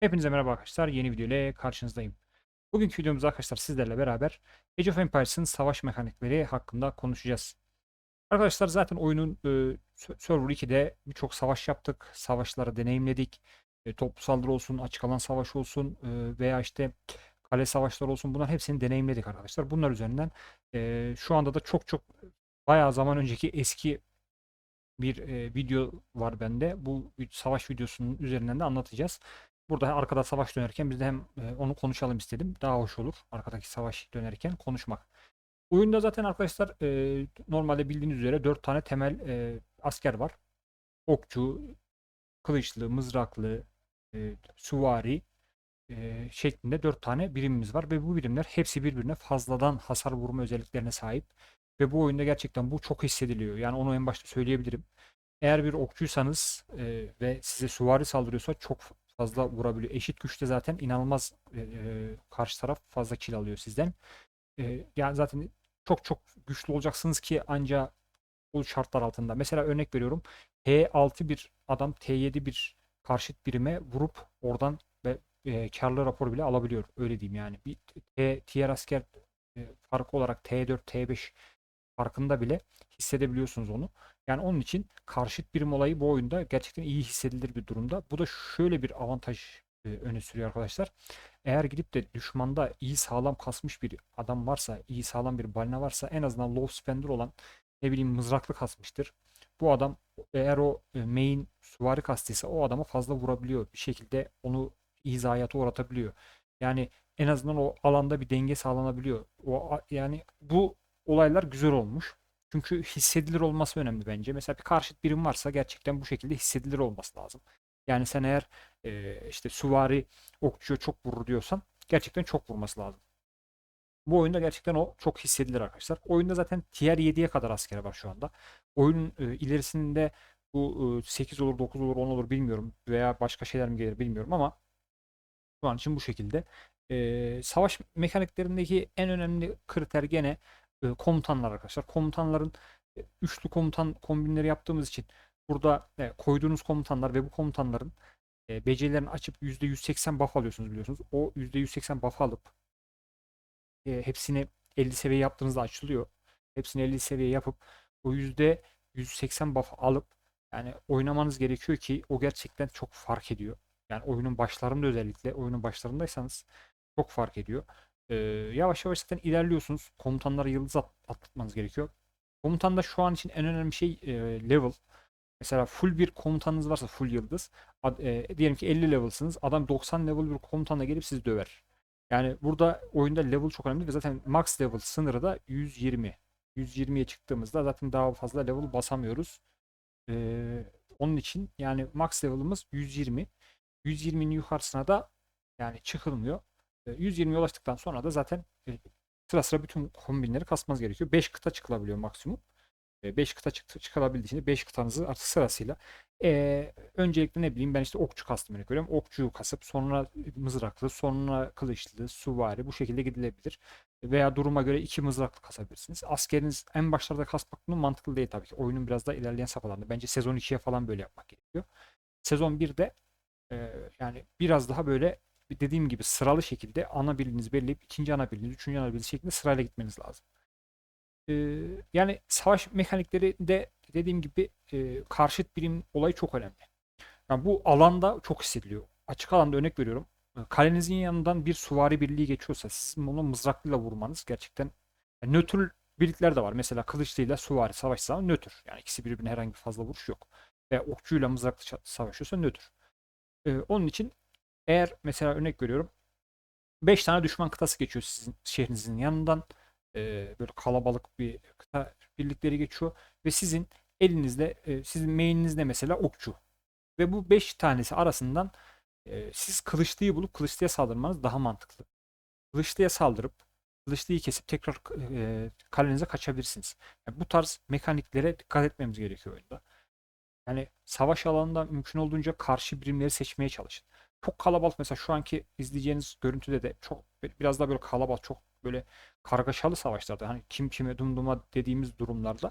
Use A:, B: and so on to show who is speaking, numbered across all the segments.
A: Hepinize merhaba arkadaşlar. Yeni video ile karşınızdayım. Bugünkü videomuzda arkadaşlar sizlerle beraber Age of Empires'ın savaş mekanikleri hakkında konuşacağız. Arkadaşlar zaten oyunun e, Server 2'de birçok savaş yaptık. Savaşları deneyimledik. E, toplu saldırı olsun, açık alan savaşı olsun e, veya işte kale savaşları olsun. Bunların hepsini deneyimledik arkadaşlar. Bunlar üzerinden e, şu anda da çok çok bayağı zaman önceki eski bir e, video var bende. Bu savaş videosunun üzerinden de anlatacağız. Burada arkada savaş dönerken biz de hem e, onu konuşalım istedim. Daha hoş olur arkadaki savaş dönerken konuşmak. Oyunda zaten arkadaşlar e, normalde bildiğiniz üzere 4 tane temel e, asker var. Okçu, kılıçlı, mızraklı, e, süvari e, şeklinde 4 tane birimimiz var ve bu birimler hepsi birbirine fazladan hasar vurma özelliklerine sahip. Ve bu oyunda gerçekten bu çok hissediliyor. Yani onu en başta söyleyebilirim. Eğer bir okçuysanız e, ve size süvari saldırıyorsa çok fazla vurabiliyor. Eşit güçte zaten inanılmaz e, e, karşı taraf fazla kill alıyor sizden. E, yani zaten çok çok güçlü olacaksınız ki anca bu şartlar altında. Mesela örnek veriyorum. T6 bir adam T7 bir karşıt birime vurup oradan ve e, karlı rapor bile alabiliyor. Öyle diyeyim yani. Bir T, tier asker e, farkı olarak T4, T5 farkında bile hissedebiliyorsunuz onu. Yani onun için karşıt birim olayı bu oyunda gerçekten iyi hissedilir bir durumda. Bu da şöyle bir avantaj e, öne sürüyor arkadaşlar. Eğer gidip de düşmanda iyi sağlam kasmış bir adam varsa, iyi sağlam bir balina varsa en azından low spender olan ne bileyim mızraklı kasmıştır. Bu adam eğer o e, main süvari kastıysa o adama fazla vurabiliyor. Bir şekilde onu iyi zayiata uğratabiliyor. Yani en azından o alanda bir denge sağlanabiliyor. O yani bu olaylar güzel olmuş. Çünkü hissedilir olması önemli bence. Mesela bir karşıt birim varsa gerçekten bu şekilde hissedilir olması lazım. Yani sen eğer e, işte süvari okçuya çok vurur diyorsan gerçekten çok vurması lazım. Bu oyunda gerçekten o çok hissedilir arkadaşlar. Oyunda zaten tier 7'ye kadar asker var şu anda. Oyunun e, ilerisinde bu e, 8 olur, 9 olur, 10 olur bilmiyorum. Veya başka şeyler mi gelir bilmiyorum ama şu an için bu şekilde. E, savaş mekaniklerindeki en önemli kriter gene e, komutanlar arkadaşlar. Komutanların e, üçlü komutan kombinleri yaptığımız için burada e, koyduğunuz komutanlar ve bu komutanların e, becerilerini açıp %180 buff alıyorsunuz biliyorsunuz. O %180 buff alıp hepsini 50 seviye yaptığınızda açılıyor. Hepsini 50 seviye yapıp o %180 buff alıp yani oynamanız gerekiyor ki o gerçekten çok fark ediyor. Yani oyunun başlarında özellikle oyunun başlarındaysanız çok fark ediyor. Ee, yavaş yavaş zaten ilerliyorsunuz. Komutanlara yıldız at- atlatmanız gerekiyor. Komutanda şu an için en önemli şey e, level. Mesela full bir komutanınız varsa full yıldız. Ad- e, diyelim ki 50 level'sınız. Adam 90 level bir komutanla gelip sizi döver. Yani burada oyunda level çok önemli ve zaten max level sınırı da 120. 120'ye çıktığımızda zaten daha fazla level basamıyoruz. Ee, onun için yani max level'ımız 120. 120'nin yukarısına da yani çıkılmıyor. E, 120'ye ulaştıktan sonra da zaten e, sıra sıra bütün kombinleri kasmanız gerekiyor. 5 kıta çıkılabiliyor maksimum. 5 kıta çıktı, çıkılabildiği için 5 kıtanızı artık sırasıyla e, öncelikle ne bileyim ben işte okçu kastım örnek veriyorum. Okçuyu kasıp sonra mızraklı, sonra kılıçlı, süvari bu şekilde gidilebilir. Veya duruma göre iki mızraklı kasabilirsiniz. Askeriniz en başlarda kasmak bunun mantıklı değil tabii ki. Oyunun biraz daha ilerleyen safhalarında. Bence sezon 2'ye falan böyle yapmak gerekiyor. Sezon 1'de e, yani biraz daha böyle dediğim gibi sıralı şekilde ana birliğinizi belirleyip ikinci ana birliğiniz, üçüncü ana birliğiniz şeklinde sırayla gitmeniz lazım. Ee, yani savaş mekanikleri de dediğim gibi e, karşıt birim olayı çok önemli. Yani bu alanda çok hissediliyor. Açık alanda örnek veriyorum. E, Kalenizin yanından bir süvari birliği geçiyorsa sizin onu mızraklıyla vurmanız gerçekten yani nötr birlikler de var. Mesela kılıçlıyla süvari savaşsa nötr. Yani ikisi birbirine herhangi fazla vuruş yok. Ve okçuyla mızraklı savaşıyorsa nötr. Ee, onun için eğer mesela örnek veriyorum 5 tane düşman kıtası geçiyor sizin şehrinizin yanından. Ee, böyle kalabalık bir kıta birlikleri geçiyor ve sizin elinizde e, sizin main'inizde mesela okçu. Ve bu 5 tanesi arasından e, siz kılıçlıyı bulup kılıçlıya saldırmanız daha mantıklı. Kılıçlıya saldırıp kılıçlıyı kesip tekrar e, kalenize kaçabilirsiniz. Yani bu tarz mekaniklere dikkat etmemiz gerekiyor oyunda. Yani savaş alanında mümkün olduğunca karşı birimleri seçmeye çalışın. Çok kalabalık mesela şu anki izleyeceğiniz görüntüde de çok biraz daha böyle kalabalık çok böyle kargaşalı savaşlarda hani kim kime dumduma dediğimiz durumlarda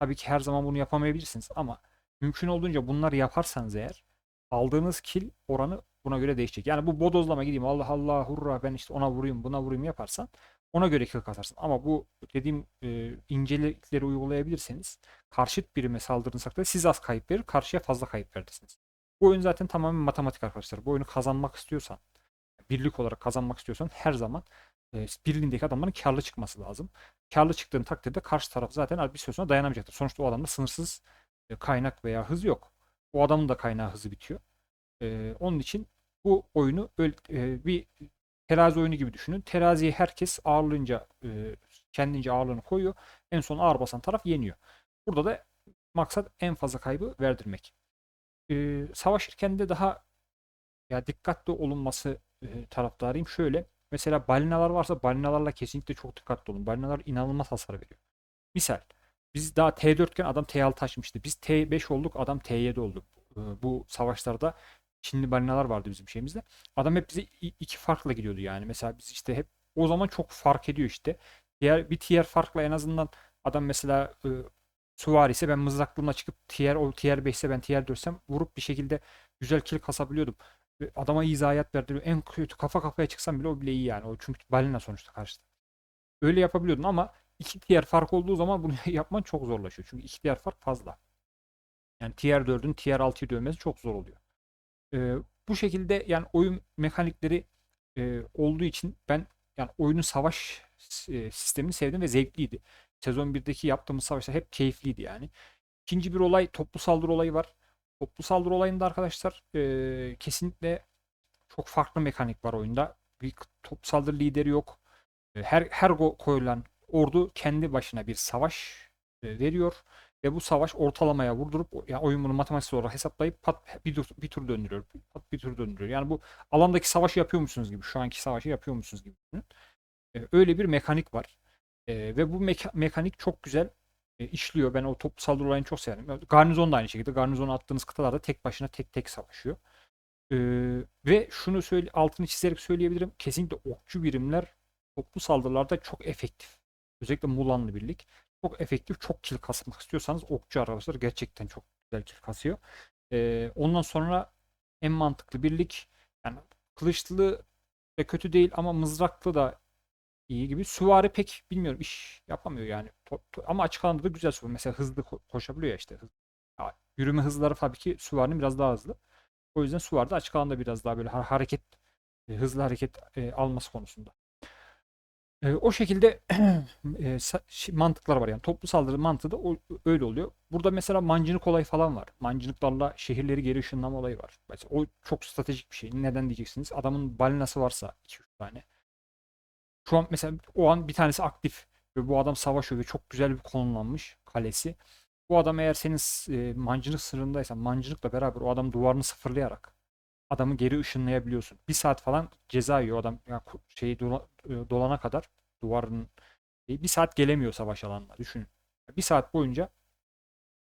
A: tabii ki her zaman bunu yapamayabilirsiniz ama mümkün olduğunca bunları yaparsanız eğer aldığınız kill oranı Buna göre değişecek. Yani bu bodozlama gideyim Allah Allah hurra ben işte ona vurayım buna vurayım yaparsan ona göre kill katarsın. Ama bu dediğim e, incelikleri uygulayabilirseniz karşıt birime saldırdığınız da siz az kayıp verir karşıya fazla kayıp verirsiniz. Bu oyun zaten tamamen matematik arkadaşlar. Bu oyunu kazanmak istiyorsan birlik olarak kazanmak istiyorsan her zaman e, birliğindeki adamların karlı çıkması lazım. Karlı çıktığın takdirde karşı taraf zaten bir süre sonra dayanamayacaktır. Sonuçta o adamda sınırsız e, kaynak veya hız yok. O adamın da kaynağı hızı bitiyor. E, onun için bu oyunu öyle, e, bir terazi oyunu gibi düşünün. Teraziye herkes ağırlığınca e, kendince ağırlığını koyuyor. En son ağır basan taraf yeniyor. Burada da maksat en fazla kaybı verdirmek. E, savaşırken de daha ya dikkatli olunması e, taraftarıyım. Şöyle mesela balinalar varsa balinalarla kesinlikle çok dikkatli olun. Balinalar inanılmaz hasar veriyor. Misal biz daha T4 iken adam T6 açmıştı. Biz T5 olduk adam T7 olduk. E, bu savaşlarda Çinli balinalar vardı bizim şeyimizde. Adam hep bize iki farkla gidiyordu yani. Mesela biz işte hep o zaman çok fark ediyor işte. Diğer bir tier farkla en azından adam mesela e, süvari ise ben mızraklığımla çıkıp tier o tier 5 ise ben tier 4'sem vurup bir şekilde güzel kill kasabiliyordum. Adama iyi zayiat verdi. En kötü kafa kafaya çıksam bile o bile iyi yani. O çünkü balina sonuçta karşıda. Öyle yapabiliyordun ama iki tier fark olduğu zaman bunu yapman çok zorlaşıyor. Çünkü iki tier fark fazla. Yani tier 4'ün tier 6'yı dövmesi çok zor oluyor. Ee, bu şekilde yani oyun mekanikleri e, olduğu için ben yani oyunun savaş e, sistemini sevdim ve zevkliydi. Sezon 1'deki yaptığımız savaşlar hep keyifliydi yani. İkinci bir olay toplu saldırı olayı var. Toplu saldırı olayında arkadaşlar e, kesinlikle çok farklı mekanik var oyunda. Bir toplu saldırı lideri yok. Her her koyulan ordu kendi başına bir savaş veriyor ve bu savaş ortalamaya vurdurup yani oyun bunu matematiksel olarak hesaplayıp pat bir tur, bir tur döndürüyor. Pat bir tur döndürüyor. Yani bu alandaki savaşı yapıyormuşsunuz gibi, şu anki savaşı yapıyormuşsunuz gibi. öyle bir mekanik var. E, ve bu meka- mekanik çok güzel e, işliyor. Ben o toplu olayını çok severim. Garnizon da aynı şekilde. Garnizonu attığınız kıtalarda tek başına tek tek savaşıyor. E, ve şunu söyle altını çizerek söyleyebilirim. Kesinlikle okçu birimler toplu saldırılarda çok efektif. Özellikle Mulanlı birlik. Çok efektif, çok kill kasmak istiyorsanız okçu arkadaşlar gerçekten çok güzel kill kasıyor. E, ondan sonra en mantıklı birlik yani kılıçlı ve kötü değil ama mızraklı da iyi gibi. Süvari pek bilmiyorum iş yapamıyor yani. To- to- ama açık alanda da güzel süvari. Mesela hızlı ko- koşabiliyor ya işte. Ya, yürüme hızları tabii ki süvarinin biraz daha hızlı. O yüzden süvari de açık alanda biraz daha böyle ha- hareket e, hızlı hareket e, alması konusunda. E, o şekilde e, mantıklar var yani. Toplu saldırı mantığı da o- öyle oluyor. Burada mesela mancınık olayı falan var. Mancınıklarla şehirleri geri ışınlama olayı var. Mesela o çok stratejik bir şey. Neden diyeceksiniz? Adamın balinası varsa 2-3 tane. Şu an mesela o an bir tanesi aktif ve bu adam savaşıyor ve çok güzel bir konumlanmış kalesi. Bu adam eğer senin e, mancınık sınırındaysa mancınıkla beraber o adam duvarını sıfırlayarak adamı geri ışınlayabiliyorsun. Bir saat falan ceza yiyor adam yani şeyi e, dolana kadar duvarın bir saat gelemiyor savaş alanına düşünün. Bir saat boyunca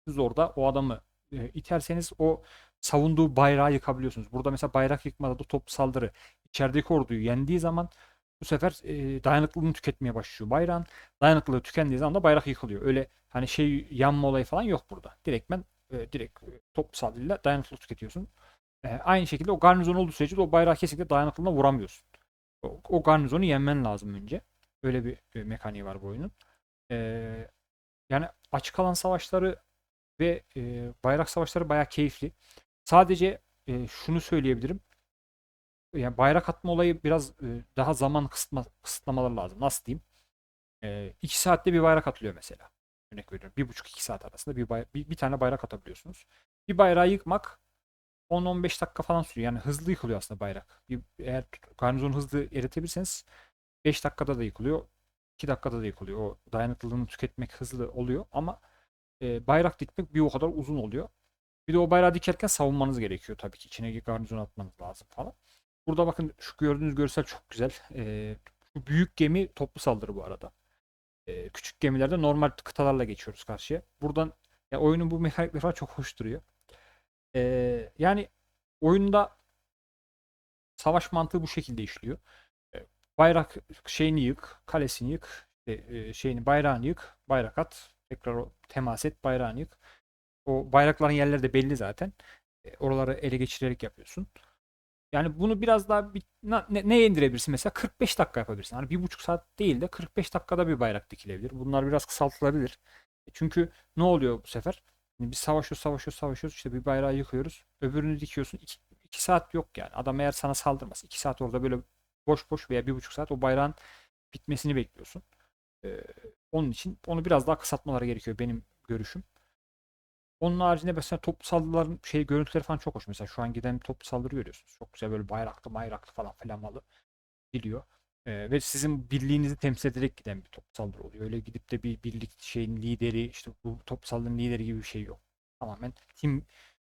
A: siz orada o adamı e, iterseniz o savunduğu bayrağı yıkabiliyorsunuz. Burada mesela bayrak yıkmada da top saldırı içerideki orduyu yendiği zaman bu sefer e, dayanıklılığını tüketmeye başlıyor bayrağın. Dayanıklılığı tükendiği zaman da bayrak yıkılıyor. Öyle hani şey yanma olayı falan yok burada. Direktmen e, direkt e, top saldırıyla dayanıklılık tüketiyorsun. E, aynı şekilde o garnizon olduğu sürece de o bayrağı kesinlikle dayanıklılığına vuramıyorsun. O, o garnizonu yenmen lazım önce. Öyle bir e, mekaniği var bu oyunun. E, yani açık alan savaşları ve e, bayrak savaşları bayağı keyifli. Sadece e, şunu söyleyebilirim. Yani bayrak atma olayı biraz e, daha zaman kısıtma, kısıtlamaları lazım. Nasıl diyeyim? E, iki saatte bir bayrak atılıyor mesela. Örnek veriyorum. Bir buçuk iki saat arasında bir, bay- bir, bir tane bayrak atabiliyorsunuz. Bir bayrağı yıkmak 10-15 dakika falan sürüyor. Yani hızlı yıkılıyor aslında bayrak. Bir, eğer garnizonu hızlı eritebilirseniz 5 dakikada da yıkılıyor. 2 dakikada da yıkılıyor. O dayanıklılığını tüketmek hızlı oluyor ama e, bayrak dikmek bir o kadar uzun oluyor. Bir de o bayrağı dikerken savunmanız gerekiyor tabii ki. İçine garnizon atmanız lazım falan. Burada bakın şu gördüğünüz görsel çok güzel. E, şu büyük gemi toplu saldırı bu arada. E, küçük gemilerde normal kıtalarla geçiyoruz karşıya. Buradan ya oyunun bu mekanikleri falan çok hoş duruyor. E, yani oyunda savaş mantığı bu şekilde işliyor. E, bayrak şeyini yık, kalesini yık, e, şeyini bayrağını yık, bayrak at, tekrar o temas et, bayrağını yık. O bayrakların yerleri de belli zaten. E, oraları ele geçirerek yapıyorsun. Yani bunu biraz daha bir, ne, neye indirebilirsin mesela 45 dakika yapabilirsin. Hani bir buçuk saat değil de 45 dakikada bir bayrak dikilebilir. Bunlar biraz kısaltılabilir. E Çünkü ne oluyor bu sefer? Şimdi biz savaşıyoruz, savaşıyoruz, savaşıyoruz. İşte bir bayrağı yıkıyoruz. Öbürünü dikiyorsun. 2 saat yok yani. Adam eğer sana saldırmaz. 2 saat orada böyle boş boş veya bir buçuk saat o bayrağın bitmesini bekliyorsun. Ee, onun için onu biraz daha kısaltmaları gerekiyor benim görüşüm. Onun haricinde mesela toplu saldırıların şey görüntüleri falan çok hoş. Mesela şu an giden toplu saldırı görüyorsunuz. Çok güzel böyle bayraklı bayraklı falan filanmalı gidiyor. Ee, ve sizin birliğinizi temsil ederek giden bir toplu saldırı oluyor. Öyle gidip de bir birlik şeyin lideri işte bu toplu saldırının lideri gibi bir şey yok. Tamamen tim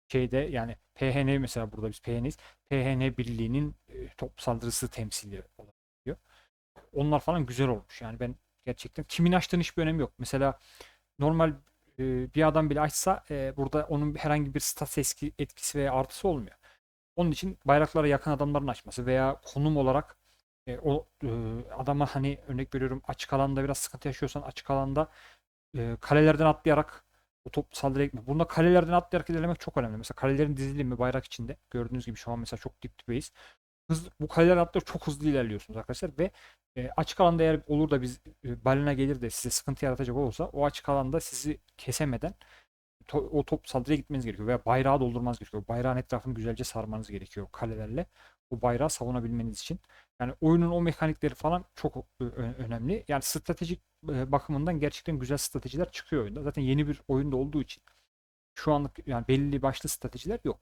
A: şeyde yani PHN mesela burada biz PHN'yiz. PHN birliğinin e, toplu saldırısı temsili olabiliyor. Onlar falan güzel olmuş. Yani ben gerçekten kimin açtığının hiçbir önemi yok. Mesela normal e, bir adam bile açsa e, burada onun herhangi bir stat etkisi veya artısı olmuyor. Onun için bayraklara yakın adamların açması veya konum olarak e, o e, adama hani örnek veriyorum açık alanda biraz sıkıntı yaşıyorsan açık alanda kalelerden atlayarak o top saldırıya gitmek. Bunda kalelerden atlayarak ilerlemek çok önemli. Mesela kalelerin dizilimi bayrak içinde. Gördüğünüz gibi şu an mesela çok dip dibeyiz. Hız, bu kaleler atlayarak çok hızlı ilerliyorsunuz arkadaşlar ve e, açık alanda eğer olur da biz e, balina gelir de size sıkıntı yaratacak olursa o açık alanda sizi kesemeden to- o top saldırıya gitmeniz gerekiyor veya bayrağı doldurmanız gerekiyor. Bayrağın etrafını güzelce sarmanız gerekiyor kalelerle. O bayrağı savunabilmeniz için. Yani oyunun o mekanikleri falan çok ö- ö- önemli. Yani stratejik e, bakımından gerçekten güzel stratejiler çıkıyor oyunda. Zaten yeni bir oyunda olduğu için şu anlık yani belli başlı stratejiler yok.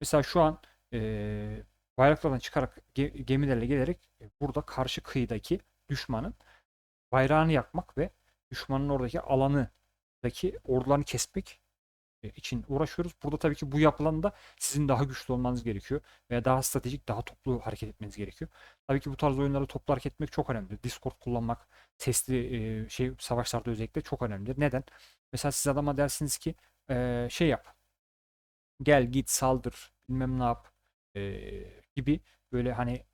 A: Mesela şu an e, bayraklardan çıkarak ge- gemilerle gelerek e, burada karşı kıyıdaki düşmanın bayrağını yakmak ve düşmanın oradaki alanıdaki ordularını kesmek e, için uğraşıyoruz. Burada tabii ki bu yapılanda sizin daha güçlü olmanız gerekiyor veya daha stratejik, daha toplu hareket etmeniz gerekiyor. Tabii ki bu tarz oyunlarda toplu hareket etmek çok önemli. Discord kullanmak, sesli e, şey savaşlarda özellikle çok önemli. Neden? Mesela siz adama dersiniz ki şey yap. Gel git saldır bilmem ne yap gibi böyle hani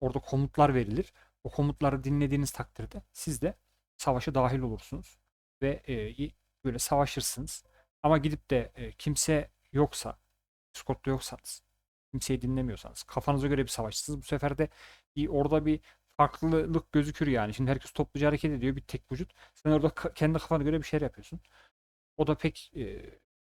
A: orada komutlar verilir. O komutları dinlediğiniz takdirde siz de savaşa dahil olursunuz ve e, böyle savaşırsınız. Ama gidip de e, kimse yoksa, Discord'da yoksanız, kimseyi dinlemiyorsanız, kafanıza göre bir savaşçısınız. Bu sefer de bir, orada bir farklılık gözükür yani. Şimdi herkes topluca hareket ediyor bir tek vücut. Sen orada ka- kendi kafana göre bir şeyler yapıyorsun. O da pek e,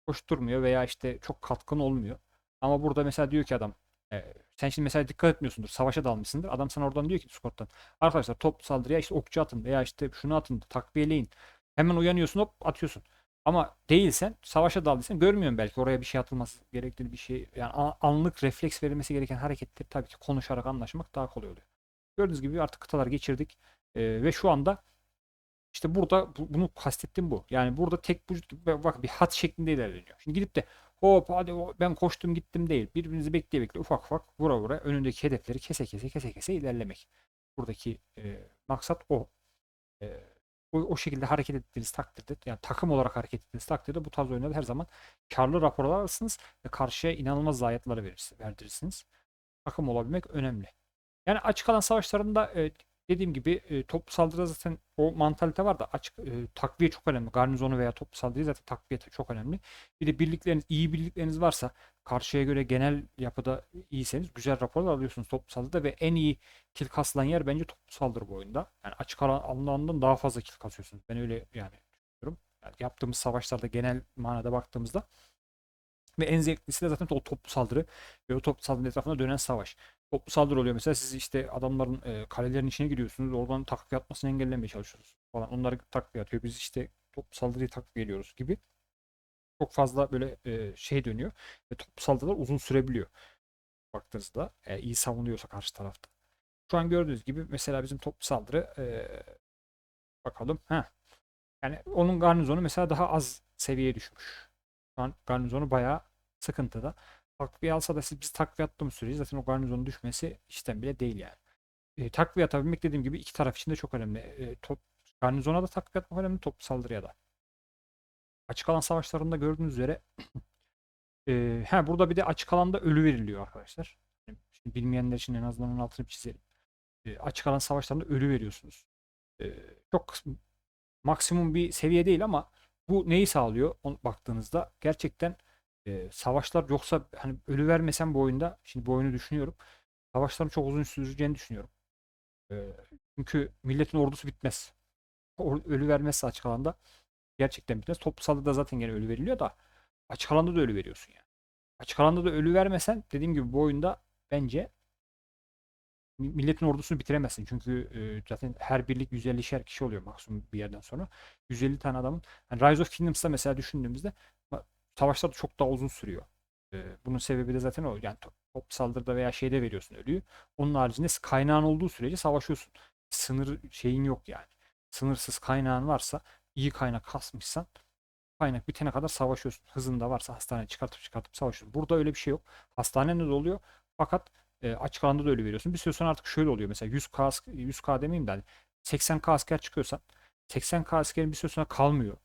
A: hoş durmuyor veya işte çok katkın olmuyor. Ama burada mesela diyor ki adam e, sen şimdi mesela dikkat etmiyorsundur. Savaşa dalmışsındır. Adam sana oradan diyor ki Discord'dan. Arkadaşlar top saldırıya işte okçu atın veya işte şunu atın takviyeleyin. Hemen uyanıyorsun hop atıyorsun. Ama değilsen, savaşa daldıysan görmüyorsun belki oraya bir şey atılması gerektiğini bir şey yani anlık refleks verilmesi gereken hareketleri tabii ki konuşarak anlaşmak daha kolay oluyor. Gördüğünüz gibi artık kıtalar geçirdik Ee, ve şu anda işte burada bu- bunu kastettim bu. Yani burada tek vücut gibi bak bir hat şeklinde ilerleniyor. Şimdi gidip de hop hadi ben koştum gittim değil. Birbirinizi bekleye bekleye ufak ufak vura vura önündeki hedefleri kese kese kese kese ilerlemek. Buradaki e, maksat o. E, o, o şekilde hareket ettiğiniz takdirde yani takım olarak hareket ettiğiniz takdirde bu tarz oyunlarda her zaman karlı raporlar alırsınız ve karşıya inanılmaz zayiatları verirsiniz, verdirirsiniz. Takım olabilmek önemli. Yani açık alan savaşlarında e, dediğim gibi e, toplu saldırıda zaten o mantalite var da açık e, takviye çok önemli. Garnizonu veya toplu saldırı zaten takviye çok önemli. Bir de birlikleriniz, iyi birlikleriniz varsa karşıya göre genel yapıda iyiyseniz güzel raporlar alıyorsunuz toplu saldırıda ve en iyi kill kasılan yer bence toplu saldırı bu oyunda. Yani açık alan alandan daha fazla kill kasıyorsunuz. Ben öyle yani düşünüyorum. Yani yaptığımız savaşlarda genel manada baktığımızda ve en zevklisi de zaten o toplu saldırı ve o toplu saldırı etrafında dönen savaş. Toplu saldırı oluyor mesela siz işte adamların e, kalelerin içine giriyorsunuz oradan takviye atmasını engellemeye çalışıyorsunuz falan. Onları takviye atıyor. Biz işte toplu saldırıyı takviye ediyoruz gibi. Çok fazla böyle e, şey dönüyor ve toplu saldırılar uzun sürebiliyor. Baktığınızda e, iyi savunuyorsa karşı tarafta. Şu an gördüğünüz gibi mesela bizim toplu saldırı e, bakalım. ha Yani onun garnizonu mesela daha az seviyeye düşmüş. Şu an garnizonu bayağı sıkıntıda. Takviye alsa da siz biz takviye attığımız sürece zaten o garnizonun düşmesi işten bile değil yani. E, takviye atabilmek dediğim gibi iki taraf için de çok önemli. E, top, garnizona da takviye atmak önemli, toplu saldırıya da. Açık alan savaşlarında gördüğünüz üzere e, he, burada bir de açık alanda ölü veriliyor arkadaşlar. Yani Şimdi bilmeyenler için en azından onun altını çizelim. E, açık alan savaşlarında ölü veriyorsunuz. E, çok maksimum bir seviye değil ama bu neyi sağlıyor baktığınızda gerçekten e, savaşlar yoksa hani ölü vermesem bu oyunda şimdi bu oyunu düşünüyorum savaşların çok uzun süreceğini düşünüyorum. Ee, çünkü milletin ordusu bitmez. O- Ölü vermezse açık alanda gerçekten bitmez. Toplu saldırıda zaten gene ölü veriliyor da açık alanda da ölü veriyorsun yani. Açık alanda da ölü vermesen dediğim gibi bu oyunda bence mi- milletin ordusunu bitiremezsin. Çünkü e, zaten her birlik 150'şer kişi oluyor maksimum bir yerden sonra. 150 tane adamın. Yani Rise of Kingdoms'ta mesela düşündüğümüzde savaşlar çok daha uzun sürüyor. E, bunun sebebi de zaten o. Yani to- top saldırıda veya şeyde veriyorsun ölüyü. Onun haricinde kaynağın olduğu sürece savaşıyorsun. Sınır şeyin yok yani. Sınırsız kaynağın varsa iyi kaynak kasmışsan kaynak bitene kadar savaşıyorsun. Hızın da varsa hastaneye çıkartıp çıkartıp savaşıyorsun. Burada öyle bir şey yok. Hastanede de oluyor. Fakat e, açık alanda da öyle veriyorsun. Bir süre sonra artık şöyle oluyor. Mesela 100K, ask- 100K demeyeyim de hani 80K asker çıkıyorsan 80K askerin bir süre sonra kalmıyor.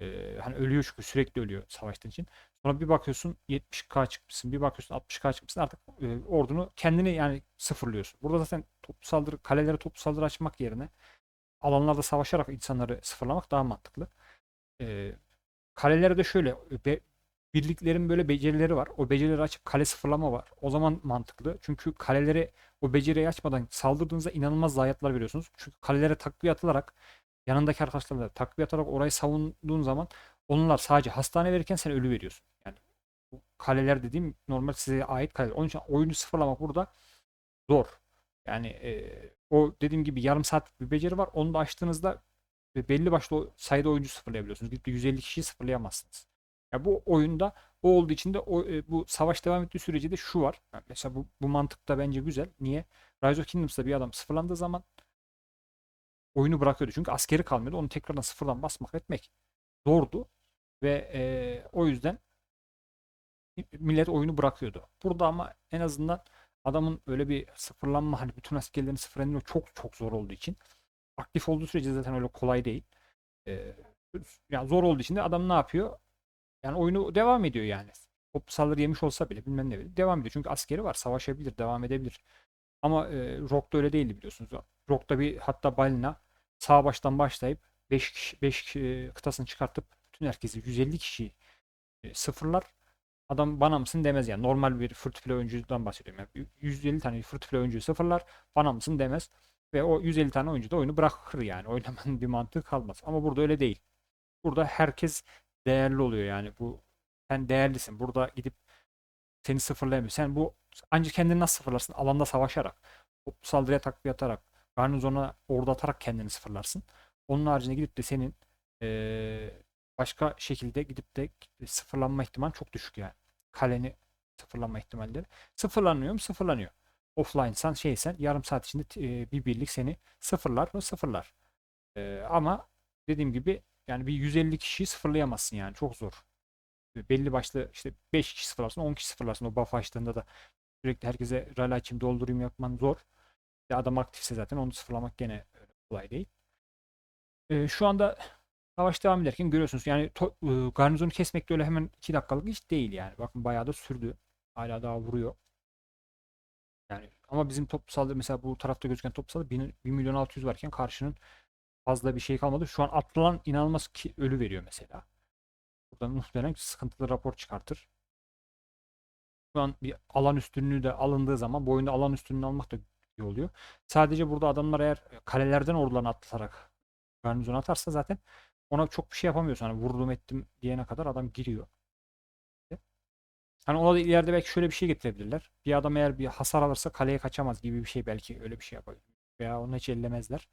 A: E, hani ölüyor çünkü sürekli ölüyor savaştığın için. Sonra bir bakıyorsun 70K çıkmışsın. Bir bakıyorsun 60K çıkmışsın. Artık e, ordunu kendini yani sıfırlıyorsun. Burada zaten toplu saldırı, kalelere toplu saldırı açmak yerine alanlarda savaşarak insanları sıfırlamak daha mantıklı. E, kalelere de şöyle be- birliklerin böyle becerileri var. O becerileri açıp kale sıfırlama var. O zaman mantıklı. Çünkü kaleleri o beceriyi açmadan saldırdığınızda inanılmaz zayiatlar veriyorsunuz. Çünkü kalelere takviye atılarak yanındaki arkadaşlarla takviye atarak orayı savunduğun zaman onlar sadece hastane verirken sen ölü veriyorsun. Yani bu kaleler dediğim normal size ait kaleler. Onun için oyunu sıfırlamak burada zor. Yani e, o dediğim gibi yarım saat bir beceri var. Onu da açtığınızda belli başlı sayıda oyuncu sıfırlayabiliyorsunuz. Gidip de 150 kişiyi sıfırlayamazsınız. Ya bu oyunda o olduğu için de o, e, bu savaş devam ettiği sürece de şu var. Yani mesela bu, bu mantık da bence güzel. Niye? Rise of Kingdoms'ta bir adam sıfırlandığı zaman oyunu bırakıyordu. Çünkü askeri kalmıyordu. Onu tekrardan sıfırdan basmak etmek zordu. Ve e, o yüzden millet oyunu bırakıyordu. Burada ama en azından adamın öyle bir sıfırlanma hani bütün askerlerini sıfırlanıyor çok çok zor olduğu için aktif olduğu sürece zaten öyle kolay değil. Ee, yani zor olduğu için de adam ne yapıyor? Yani oyunu devam ediyor yani. Top saldırı yemiş olsa bile bilmem ne devam ediyor. Çünkü askeri var. Savaşabilir, devam edebilir. Ama e, Rock'ta öyle değildi biliyorsunuz. Rock'ta bir hatta balina sağ baştan başlayıp 5 kişi, 5 kıtasını çıkartıp bütün herkesi 150 kişi e, sıfırlar. Adam bana mısın demez yani. Normal bir free oyuncudan bahsediyorum. Yani 150 tane free oyuncuyu sıfırlar. Bana mısın demez. Ve o 150 tane oyuncu da oyunu bırakır yani. Oynamanın bir mantığı kalmaz. Ama burada öyle değil. Burada herkes değerli oluyor yani. Bu sen değerlisin. Burada gidip seni sıfırlayamıyor. Sen bu ancak kendini nasıl sıfırlarsın? Alanda savaşarak, saldırıya takviye atarak, garnizona ordu atarak kendini sıfırlarsın. Onun haricinde gidip de senin eee, başka şekilde gidip de sıfırlanma ihtimali çok düşük yani. Kaleni sıfırlanma ihtimalleri. Sıfırlanıyor mu? Sıfırlanıyor. Offline'san şeysen yarım saat içinde e, bir birlik seni sıfırlar mı? Sıfırlar. E, ama dediğim gibi yani bir 150 kişiyi sıfırlayamazsın yani. Çok zor. Belli başlı işte 5 kişi sıfırlarsın, 10 kişi sıfırlarsın. O buff açtığında da sürekli herkese rally açayım doldurayım yapman zor. Bir adam aktifse zaten onu sıfırlamak gene öyle kolay değil. E, şu anda savaş devam ederken görüyorsunuz. Yani to- e, garnizonu kesmek de öyle hemen 2 dakikalık iş değil yani. Bakın bayağı da sürdü. Hala daha vuruyor. Yani ama bizim toplu saldırı mesela bu tarafta gözüken toplu saldırı 1, 1 milyon 600 varken karşının fazla bir şey kalmadı. Şu an atılan inanılmaz ki ölü veriyor mesela. Buradan muhtemelen sıkıntılı rapor çıkartır. Şu an bir alan üstünlüğü de alındığı zaman bu oyunda alan üstünlüğünü almak da iyi oluyor. Sadece burada adamlar eğer kalelerden ordularını atlatarak garnizon atarsa zaten ona çok bir şey yapamıyorsun. Hani vurdum ettim diyene kadar adam giriyor. Hani ona da ileride belki şöyle bir şey getirebilirler. Bir adam eğer bir hasar alırsa kaleye kaçamaz gibi bir şey belki öyle bir şey yapabilir. Veya onu hiç ellemezler.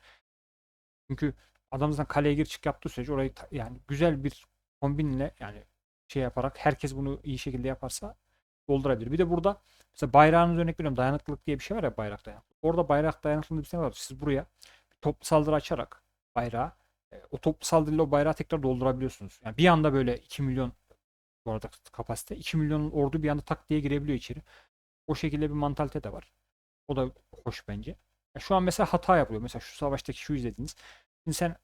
A: Çünkü adam zaten kaleye gir çık yaptığı sürece orayı yani güzel bir kombinle yani şey yaparak herkes bunu iyi şekilde yaparsa doldurabilir. Bir de burada mesela bayrağınız örnek veriyorum dayanıklılık diye bir şey var ya bayrak dayanıklılık. Orada bayrak dayanıklılığı bir şey var. Siz buraya toplu saldırı açarak bayrağı e, o toplu saldırıyla o bayrağı tekrar doldurabiliyorsunuz. Yani bir anda böyle 2 milyon bu arada kapasite 2 milyon ordu bir anda tak diye girebiliyor içeri. O şekilde bir mantalite de var. O da hoş bence. Ya şu an mesela hata yapılıyor. Mesela şu savaştaki şu izlediniz. Şimdi sen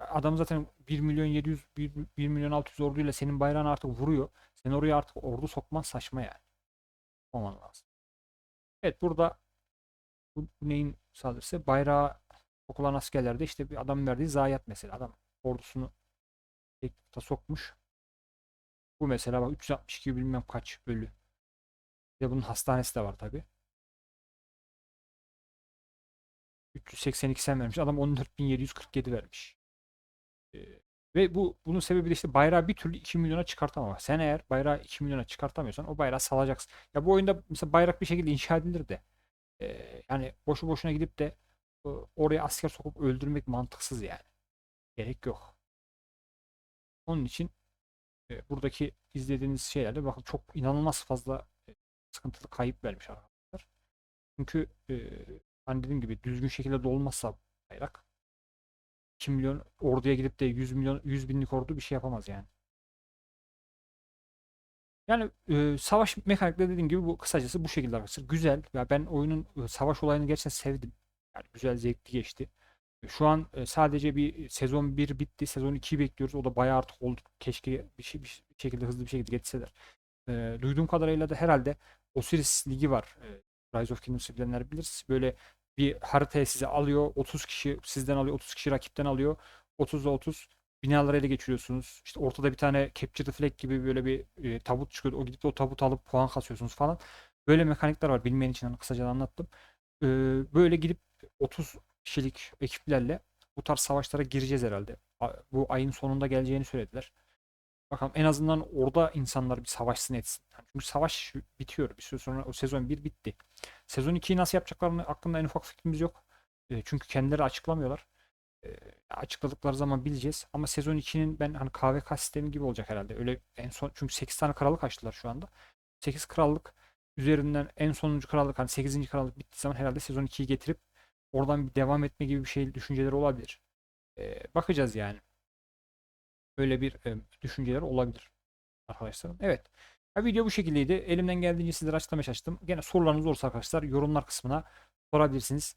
A: adam zaten 1 milyon 700 1, 1 milyon 600 orduyla senin bayrağını artık vuruyor. Sen oraya artık ordu sokman saçma yani. Olman lazım. Evet burada bu, bu neyin saldırısı? Bayrağı sokulan askerlerde işte bir adam verdiği zayiat mesela. Adam ordusunu tek sokmuş. Bu mesela bak 362 bilmem kaç ölü. Bir bunun hastanesi de var tabi. 382 sen vermiş. Adam 14.747 vermiş. Ee, ve bu bunun sebebi de işte bayrağı bir türlü 2 milyona çıkartamama. Sen eğer bayrağı 2 milyona çıkartamıyorsan o bayrağı salacaksın. Ya bu oyunda mesela bayrak bir şekilde inşa edilir de ee, yani boşu boşuna gidip de e, oraya asker sokup öldürmek mantıksız yani. Gerek yok. Onun için e, buradaki izlediğiniz şeylerde bakın çok inanılmaz fazla e, sıkıntılı kayıp vermiş arkadaşlar. Çünkü e, hani dediğim gibi düzgün şekilde dolmazsa bayrak 2 milyon orduya gidip de 100 milyon 100 binlik ordu bir şey yapamaz yani. Yani e, savaş mekanikleri dediğim gibi bu kısacası bu şekilde arkadaşlar. Güzel. Ya ben oyunun e, savaş olayını gerçekten sevdim. Yani güzel zevkli geçti. E, Şu an e, sadece bir sezon 1 bitti. Sezon 2'yi bekliyoruz. O da bayağı artık oldu. Keşke bir, şey, bir şekilde hızlı bir şekilde geçseler. E, duyduğum kadarıyla da herhalde Osiris Ligi var. E, Rise of Kingdoms'ı bilenler bilir. Böyle bir haritaya size alıyor. 30 kişi sizden alıyor. 30 kişi rakipten alıyor. 30'da 30 binaları ele geçiriyorsunuz. İşte ortada bir tane Capture the Flag gibi böyle bir e, tabut çıkıyor. O gidip o tabutu alıp puan kasıyorsunuz falan. Böyle mekanikler var. Bilmeyen için hani kısaca anlattım. E, böyle gidip 30 kişilik ekiplerle bu tarz savaşlara gireceğiz herhalde. Bu ayın sonunda geleceğini söylediler. Bakalım en azından orada insanlar bir savaşsın etsin. Çünkü savaş bitiyor. Bir süre sonra o sezon 1 bitti. Sezon 2'yi nasıl yapacaklarını hakkında en ufak fikrimiz yok. E, çünkü kendileri açıklamıyorlar. E, açıkladıkları zaman bileceğiz. Ama sezon 2'nin ben hani KVK sistemi gibi olacak herhalde. Öyle en son çünkü 8 tane krallık açtılar şu anda. 8 krallık üzerinden en sonuncu krallık hani 8. krallık bittiği zaman herhalde sezon 2'yi getirip oradan bir devam etme gibi bir şey düşünceleri olabilir. E, bakacağız yani. Öyle bir e, düşünceler olabilir arkadaşlar. Evet. Ya video bu şekildeydi. Elimden geldiğince sizlere açıklama çalıştım. Gene sorularınız olursa arkadaşlar yorumlar kısmına sorabilirsiniz.